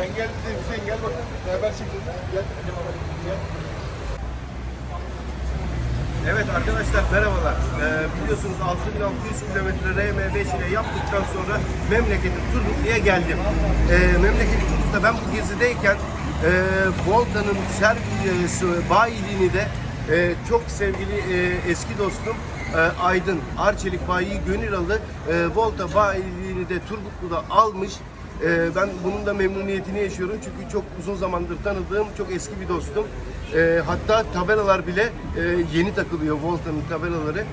Sen gel de Hüseyin gel bak. Beraber çekelim. Evet arkadaşlar merhabalar. Ee, biliyorsunuz 6600 kilometre RM5 ile yaptıktan sonra memleketi Turgutlu'ya geldim. Ee, memleketi Turgutlu'da ben bu gezideyken e, Volta'nın servisi bayiliğini de e, çok sevgili e, eski dostum e, Aydın Arçelik bayi Gönülalı e, Volta bayiliğini de Turgutlu'da almış. Ee, ben bunun da memnuniyetini yaşıyorum çünkü çok uzun zamandır tanıdığım çok eski bir dostum. Ee, hatta tabelalar bile e, yeni takılıyor Volta'nın tabelaları.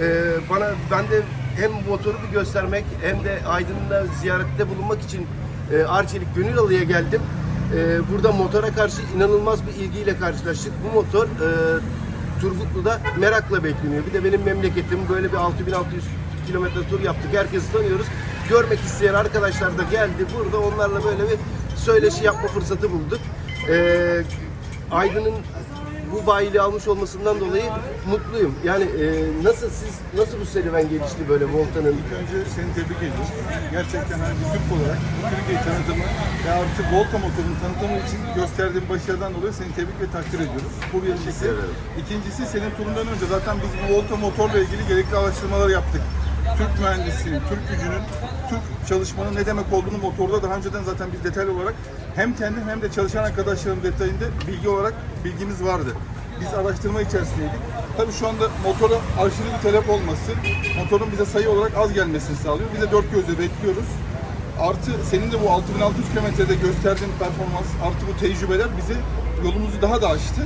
Ee, bana ben de hem motoru bir göstermek hem de Aydın'da ziyarette bulunmak için e, Arçelik Gönülalı'ya geldim. Ee, burada motora karşı inanılmaz bir ilgiyle karşılaştık. Bu motor e, Turgutlu'da merakla bekleniyor. Bir de benim memleketim böyle bir 6600 kilometre tur yaptık. Herkesi tanıyoruz. Görmek isteyen arkadaşlar da geldi. Burada onlarla böyle bir söyleşi yapma fırsatı bulduk. Ee, Aydın'ın bu bayiliği almış olmasından dolayı mutluyum. Yani e, nasıl siz nasıl bu serüven gelişti böyle Volta'nın? İlk önce seni tebrik ediyorum. Gerçekten hani bir Türk olarak bu Türkiye tanıtımı ve artı Volta motorunun tanıtımı için gösterdiğin başarıdan dolayı seni tebrik ve takdir ediyoruz. Bu birincisi. ederim. İkincisi senin turundan önce zaten biz bu Volta motorla ilgili gerekli araştırmalar yaptık. Türk mühendisliğinin, Türk gücünün, Türk çalışmanın ne demek olduğunu motorda daha önceden zaten biz detaylı olarak hem kendim hem de çalışan arkadaşlarım detayında bilgi olarak bilgimiz vardı. Biz araştırma içerisindeydik. Tabii şu anda motora aşırı bir talep olması, motorun bize sayı olarak az gelmesini sağlıyor. Biz de dört gözle bekliyoruz. Artı senin de bu 6600 kilometrede gösterdiğin performans, artı bu tecrübeler bize yolumuzu daha da açtı.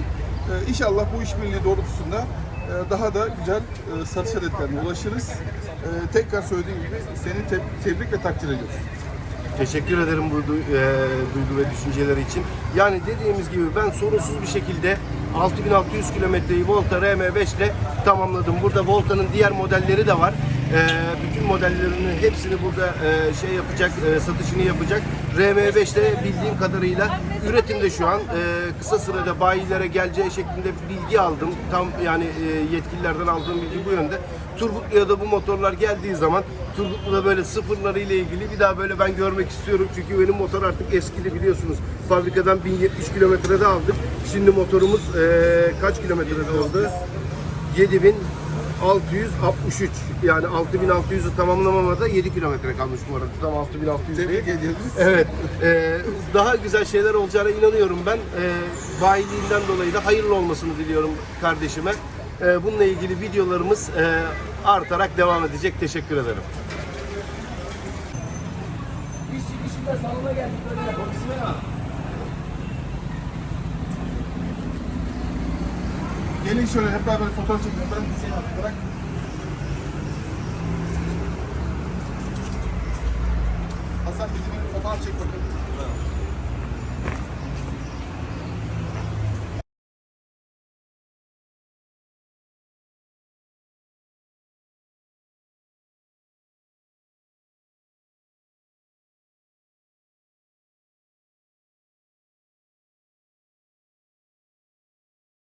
Ee, inşallah bu işbirliği doğrultusunda daha da güzel e, satış adetlerine ulaşırız. Ee, tekrar söylediğim gibi seni te- tebrik ve takdir ediyoruz. Teşekkür ederim bu e, duygu ve düşünceleri için. Yani dediğimiz gibi ben sorunsuz bir şekilde 6600 kilometreyi Volta RM5 ile tamamladım. Burada Volta'nın diğer modelleri de var. E, bütün modellerinin hepsini burada e, şey yapacak, e, satışını yapacak. RM5 de bildiğim kadarıyla üretimde şu an. E, kısa sürede bayilere geleceği şeklinde bilgi aldım. Tam yani e, yetkililerden aldığım bilgi bu yönde. Turgutlu'ya da bu motorlar geldiği zaman Turgutlu'da böyle sıfırları ile ilgili bir daha böyle ben görmek istiyorum. Çünkü benim motor artık eskidi biliyorsunuz. Fabrikadan 1070 kilometrede aldık. Şimdi motorumuz eee, kaç kilometrede oldu? 7663. Yani 6600'ü tamamlamamada 7 kilometre kalmış bu arada. Tam 6600 değil. Evet. Eee, daha güzel şeyler olacağına inanıyorum ben. Eee bayiliğinden dolayı da hayırlı olmasını diliyorum kardeşime. Eee, bununla ilgili videolarımız eee, artarak devam edecek. Teşekkür ederim. Gelin şöyle hep beraber fotoğraf. Ben Hüseyin abi bırak. Hasan bizi bir fotoğraf çek bakalım.